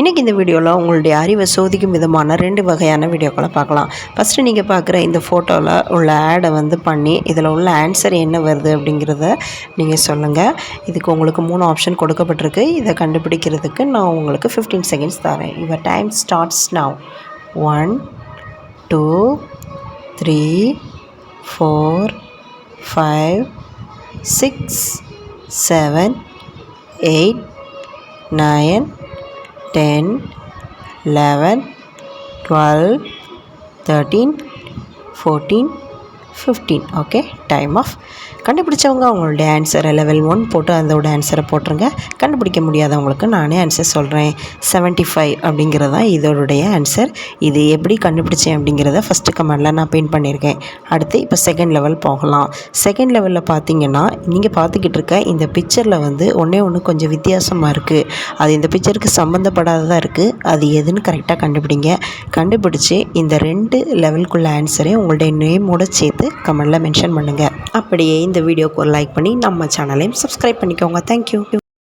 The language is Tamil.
இன்றைக்கி இந்த வீடியோவில் உங்களுடைய அறிவை சோதிக்கும் விதமான ரெண்டு வகையான வீடியோக்களை பார்க்கலாம். ஃபஸ்ட்டு நீங்கள் பார்க்குற இந்த ஃபோட்டோவில் உள்ள ஆடை வந்து பண்ணி இதில் உள்ள ஆன்சர் என்ன வருது அப்படிங்கிறத நீங்கள் சொல்லுங்கள் இதுக்கு உங்களுக்கு மூணு ஆப்ஷன் கொடுக்கப்பட்டிருக்கு. இதை கண்டுபிடிக்கிறதுக்கு நான் உங்களுக்கு ஃபிஃப்டீன் செகண்ட்ஸ் தரேன். Your time starts now one two three four five six seven eight nine 10, 11, 12, 13, 14, fifteen okay time up கண்டுபிடிச்சவங்க அவங்களுடைய ஆன்சரை லெவல் ஒன் போட்டு அதோட ஆன்சரை போட்டுருங்க. கண்டுபிடிக்க முடியாதவங்களுக்கு நானே ஆன்சர் சொல்கிறேன் செவன்ட்டி ஃபைவ் அப்படிங்கிறது தான் இதோடைய ஆன்சர் இது எப்படி கண்டுபிடிச்சேன் அப்படிங்கிறத ஃபஸ்ட்டு கமெண்டில் நான் பெயிண்ட் பண்ணியிருக்கேன். அடுத்து இப்போ செகண்ட் லெவல் போகலாம். செகண்ட் லெவலில் பார்த்தீங்கன்னா நீங்கள் பார்த்துக்கிட்டு இருக்க இந்த பிக்சரில் வந்து ஒன்றே ஒன்று கொஞ்சம் வித்தியாசமாக இருக்குது அது இந்த பிக்சருக்கு சம்மந்தப்படாததாக இருக்குது அது எதுன்னு கரெக்டாக கண்டுபிடிங்க. கண்டுபிடிச்சி இந்த ரெண்டு லெவலுக்குள்ள ஆன்சரை உங்களுடைய நேமோட சேர்த்து கமெண்டில் மென்ஷன் பண்ணுங்கள் அப்படியே இந்த வீடியோக்கு ஒரு லைக் பண்ணி நம்ம சேனலையும் சப்ஸ்கிரைப் பண்ணிக்கோங்க. தேங்க்யூ